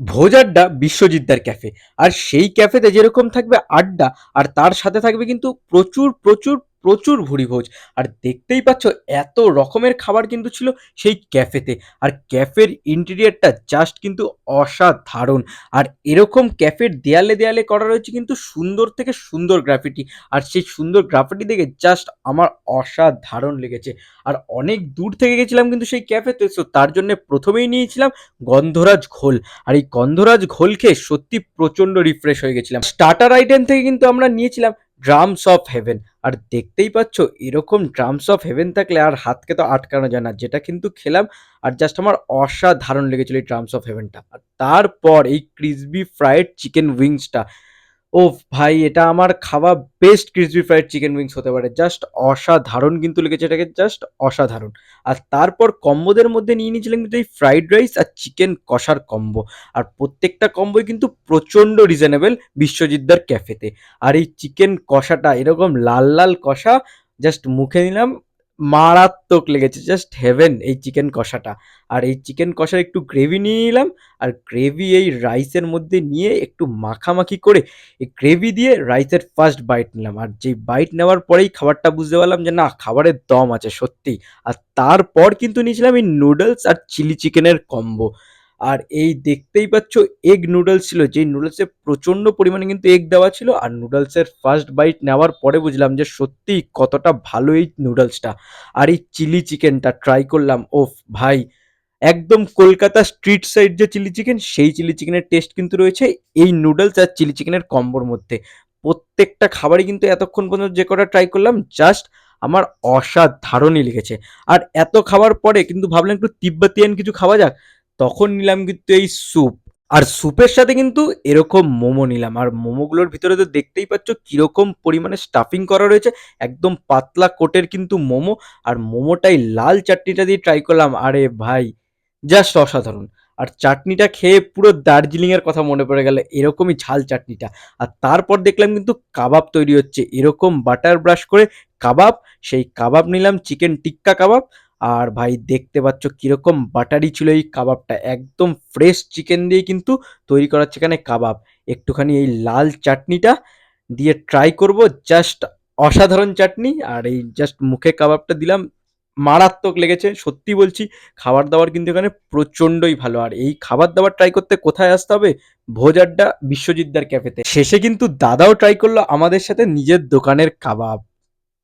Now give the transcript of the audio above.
ভোজ আড্ডা বিশ্বজিৎদার ক্যাফে আর সেই ক্যাফেতে যেরকম থাকবে আড্ডা, আর তার সাথে থাকবে কিন্তু প্রচুর প্রচুর প্রচুর ভুড়ি ভোজ আর দেখতেই পাচ্ছ, এত রকমের খাবার কিন্তু ছিল সেই ক্যাফেতে। আর ক্যাফের ইন্টেরিয়ারটা জাস্ট কিন্তু অসাধারণ। আর এরকম ক্যাফের দেয়ালে দেয়ালে করা রয়েছে কিন্তু সুন্দর থেকে সুন্দর গ্রাফিটি। আর সেই সুন্দর গ্রাফিটি দেখে জাস্ট আমার অসাধারণ লেগেছে। আর অনেক দূর থেকে গেছিলাম কিন্তু সেই ক্যাফেতে, সো তার জন্য প্রথমেই নিয়েছিলাম গন্ধরাজ ঘোল। আর এই গন্ধরাজ ঘোল খেয়ে সত্যি প্রচণ্ড রিফ্রেশ হয়ে গেছিলাম। স্টার্টার আইটেম থেকে কিন্তু আমরা নিয়েছিলাম ড্রামস অফ হেভেন আর দেখতেই পাচ্ছ, এরকম ড্রামস অফ হেভেন থাকলে আর হাতকে তো আটকানো যায় না। যেটা কিন্তু খেলাম, আর জাস্ট আমার অসাধারণ লেগেছিল এই ড্রামস অফ হেভেনটা আর তারপর এই ক্রিসবি ফ্রাইড চিকেন উইংসটা ও ভাই, এটা আমার খাওয়া best crispy fried chicken wings হতে পারে। জাস্ট অসাধারণ কিন্তু লেগেছে এটাকে জাস্ট অসাধারণ। আর তারপর কম্বোদের মধ্যে নিয়ে নিয়েছিলাম কিন্তু এই ফ্রাইড রাইস আর চিকেন কষার কম্বো আর প্রত্যেকটা কম্বোই কিন্তু প্রচণ্ড রিজনেবল বিশ্বজিৎদার ক্যাফেতে আর এই চিকেন কষাটা এরকম লাল লাল কষা জাস্ট মুখে নিলাম মারাত্মক লেগেছে জাস্ট হেভেন এই চিকেন কষাটা। আর এই চিকেন কষার একটু গ্রেভি নিয়ে নিলাম, আর গ্রেভি এই রাইসের মধ্যে নিয়ে একটু মাখামাখি করে এই গ্রেভি দিয়ে রাইসের ফার্স্ট বাইট নিলাম। আর যেই বাইট নেওয়ার পরেই খাবারটা বুঝতে পারলাম যে না, খাবারের দম আছে সত্যি আর তারপর কিন্তু নিয়েছিলাম এই নুডলস আর চিলি চিকেনের কম্বো আর এই দেখতেই পাচ্ছ এগ নুডলস ছিল। যেই নুডলসে প্রচণ্ড পরিমাণে কিন্তু এগ দেওয়া ছিল আর নুডলসের ফার্স্ট বাইট নেওয়ার পরে বুঝলাম যে সত্যি কতটা ভালো এই নুডলসটা আর এই চিলি চিকেনটা ট্রাই করলাম, ওফ ভাই, একদম কলকাতা স্ট্রিট সাইড যে চিলি চিকেন সেই চিলি চিকেনের টেস্ট কিন্তু রয়েছে এই নুডলস আর চিলি চিকেনের কম্বোর মধ্যে। প্রত্যেকটা খাবারই কিন্তু এতক্ষণ পর্যন্ত যে কটা ট্রাই করলাম জাস্ট আমার অসাধারণই লেগেছে। আর এত খাবার পরে কিন্তু ভাবলাম একটু তিব্বতিয়ান কিছু খাওয়া যাক। তখন নিলাম কিন্তু এই স্যুপ আর স্যুপের সাথে কিন্তু এরকম মোমো নিলাম। আর মোমোগুলোর ভিতরে তো দেখতেই পাচ্ছ কীরকম পরিমাণে স্টাফিং করা রয়েছে। একদম পাতলা কোটের কিন্তু মোমো। আর মোমোটাই লাল চাটনিটা দিয়ে ট্রাই করলাম। আরে ভাই জাস্ট অসাধারণ। আর চাটনিটা খেয়ে পুরো দার্জিলিং এর কথা মনে পড়ে গেল, এরকমই ঝাল চাটনিটা। আর তারপর দেখলাম কিন্তু কাবাব তৈরি হচ্ছে। এরকম বাটার ব্রাশ করে কাবাব, সেই কাবাব নিলাম চিকেন টিক্কা কাবাব। আর ভাই দেখতে পাচ্ছ কীরকম বাটারি ছিল এই কাবাবটা। একদম ফ্রেশ চিকেন দিয়ে কিন্তু তৈরি করা এখানে কাবাব। একটুখানি এই লাল চাটনিটা দিয়ে ট্রাই করব জাস্ট অসাধারণ চাটনি। আর এই জাস্ট মুখে কাবাবটা দিলাম, মারাত্মক লেগেছে, সত্যি বলছি, খাবার দাবার কিন্তু এখানে প্রচণ্ডই ভালো। আর এই খাবার দাবার ট্রাই করতে কোথায় আসতে হবে? ভোজ আড্ডা বিশ্বজিৎদার ক্যাফেতে শেষে কিন্তু দাদাও ট্রাই করল আমাদের সাথে নিজের দোকানের কাবাব।